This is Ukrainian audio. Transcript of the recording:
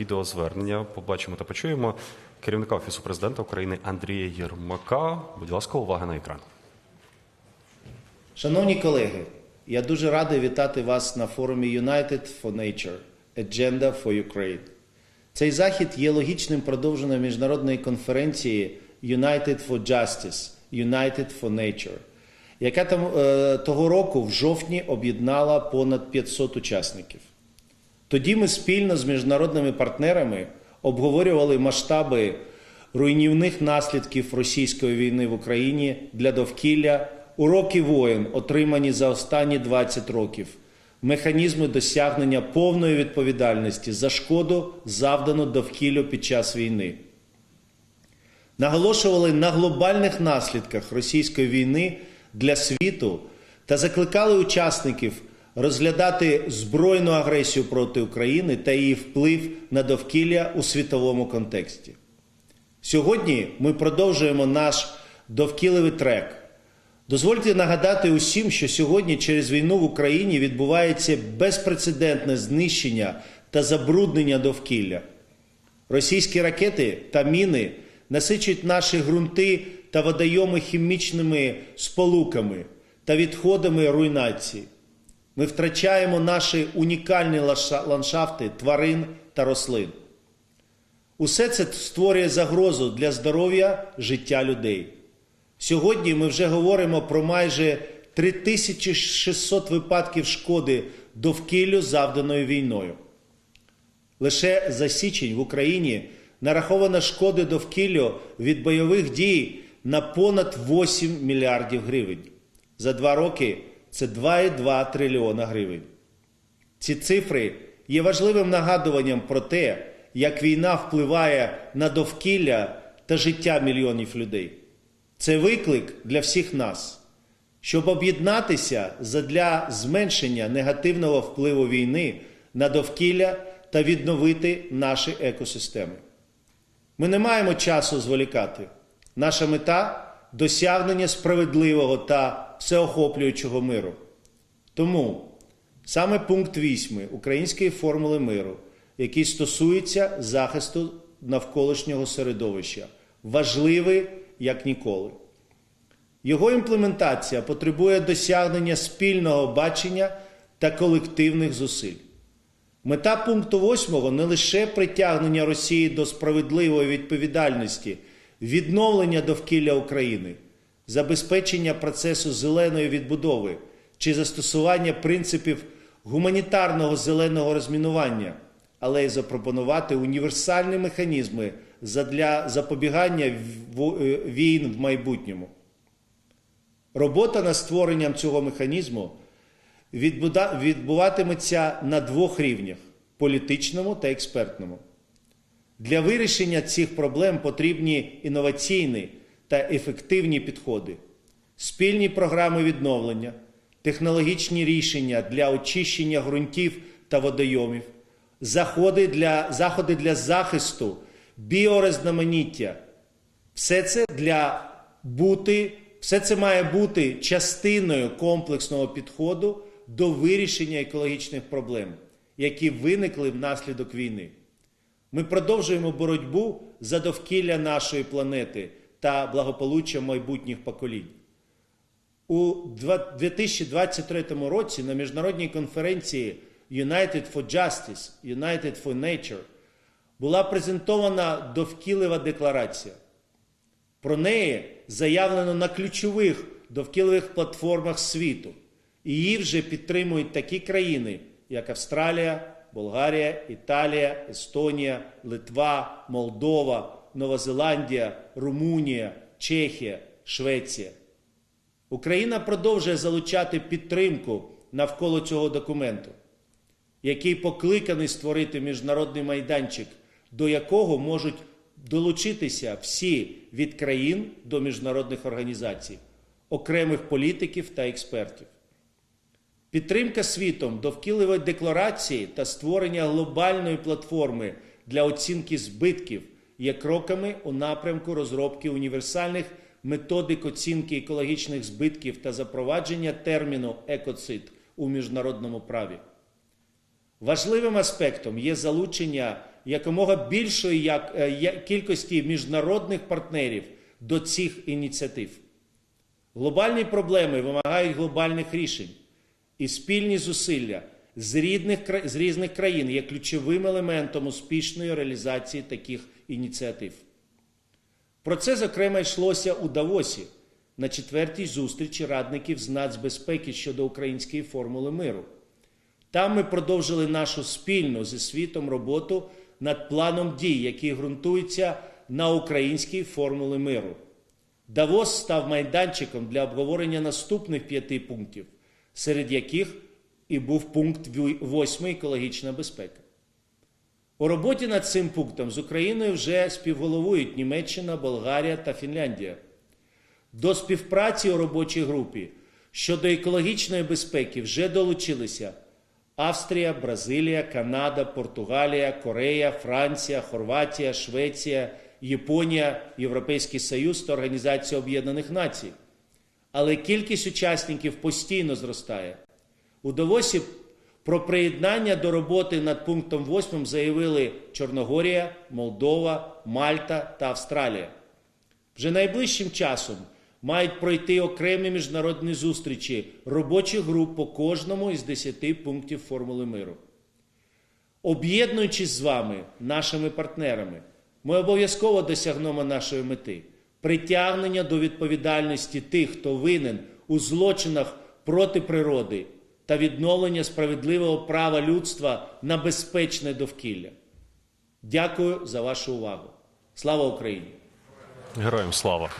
Відеозвернення побачимо та почуємо керівника офісу президента України Андрія Єрмака. Будь ласка, увага на екран. Шановні колеги, я дуже радий вітати вас на форумі United for Nature – Agenda for Ukraine. Цей захід є логічним продовженням міжнародної конференції United for Justice – United for Nature, яка там, е, того року в жовтні об'єднала понад 500 учасників. Тоді ми спільно з міжнародними партнерами обговорювали масштаби руйнівних наслідків російської війни в Україні для довкілля, уроки воєн, отримані за останні 20 років, механізми досягнення повної відповідальності за шкоду, завдану довкіллю під час війни. Наголошували на глобальних наслідках російської війни для світу та закликали учасників розглядати збройну агресію проти України та її вплив на довкілля у світовому контексті. Сьогодні ми продовжуємо наш довкілевий трек. Дозвольте нагадати усім, що сьогодні через війну в Україні відбувається безпрецедентне знищення та забруднення довкілля. Російські ракети та міни насичують наші ґрунти та водойоми хімічними сполуками та відходами руйнації. Ми втрачаємо наші унікальні ландшафти тварин та рослин. Усе це створює загрозу для здоров'я життя людей. Сьогодні ми вже говоримо про майже 3600 випадків шкоди довкіллю, завданої війною. Лише за січень в Україні нараховано шкоди довкіллю від бойових дій на понад 8 мільярдів гривень. За два роки це 2,2 трильйона гривень. Ці цифри є важливим нагадуванням про те, як війна впливає на довкілля та життя мільйонів людей. Це виклик для всіх нас, щоб об'єднатися задля зменшення негативного впливу війни на довкілля та відновити наші екосистеми. Ми не маємо часу зволікати. Наша мета досягнення справедливого та всеохоплюючого миру. Тому саме пункт 8 Української формули миру, який стосується захисту навколишнього середовища, важливий як ніколи. Його імплементація потребує досягнення спільного бачення та колективних зусиль. Мета пункту 8 не лише притягнення Росії до справедливої відповідальності, відновлення довкілля України, забезпечення процесу зеленої відбудови чи застосування принципів гуманітарного зеленого розмінування, але й запропонувати універсальні механізми задля запобігання е, війн в майбутньому. Робота над створенням цього механізму відбуватиметься на двох рівнях політичному та експертному. Для вирішення цих проблем потрібні інноваційні та ефективні підходи, спільні програми відновлення, технологічні рішення для очищення ґрунтів та водойомів, заходи для, заходи для захисту, біорізноманіття. Все це для бути, все це має бути частиною комплексного підходу до вирішення екологічних проблем, які виникли внаслідок війни. Ми продовжуємо боротьбу за довкілля нашої планети та благополуччя майбутніх поколінь. У 2023 році на міжнародній конференції United for Justice, United for Nature була презентована довкілева декларація. Про неї заявлено на ключових довкілових платформах світу. І її вже підтримують такі країни, як Австралія, Болгарія, Італія, Естонія, Литва, Молдова, Нова Зеландія, Румунія, Чехія, Швеція. Україна продовжує залучати підтримку навколо цього документу, який покликаний створити міжнародний майданчик, до якого можуть долучитися всі від країн до міжнародних організацій, окремих політиків та експертів. Підтримка світом довкілової декларації та створення глобальної платформи для оцінки збитків є кроками у напрямку розробки універсальних методик оцінки екологічних збитків та запровадження терміну екоцид у міжнародному праві. Важливим аспектом є залучення якомога більшої е, кількості міжнародних партнерів до цих ініціатив. Глобальні проблеми вимагають глобальних рішень, і спільні зусилля з, рідних, з різних країн є ключовим елементом успішної реалізації таких ініціатив. Про це, зокрема, йшлося у Давосі на четвертій зустрічі радників з нацбезпеки щодо української формули миру. Там ми продовжили нашу спільну зі світом роботу над планом дій, який ґрунтується на українській формулі миру. Давос став майданчиком для обговорення наступних п'яти пунктів, серед яких і був пункт ві- восьмий екологічна безпека. У роботі над цим пунктом з Україною вже співголовують Німеччина, Болгарія та Фінляндія. До співпраці у робочій групі щодо екологічної безпеки вже долучилися Австрія, Бразилія, Канада, Португалія, Корея, Франція, Хорватія, Швеція, Японія, Європейський Союз та Організація Об'єднаних Націй. Але кількість учасників постійно зростає. У Давосі про приєднання до роботи над пунктом 8 заявили Чорногорія, Молдова, Мальта та Австралія. Вже найближчим часом мають пройти окремі міжнародні зустрічі робочих груп по кожному із 10 пунктів формули миру. Об'єднуючись з вами, нашими партнерами, ми обов'язково досягнемо нашої мети притягнення до відповідальності тих, хто винен у злочинах проти природи та відновлення справедливого права людства на безпечне довкілля. Дякую за вашу увагу. Слава Україні! Героям слава.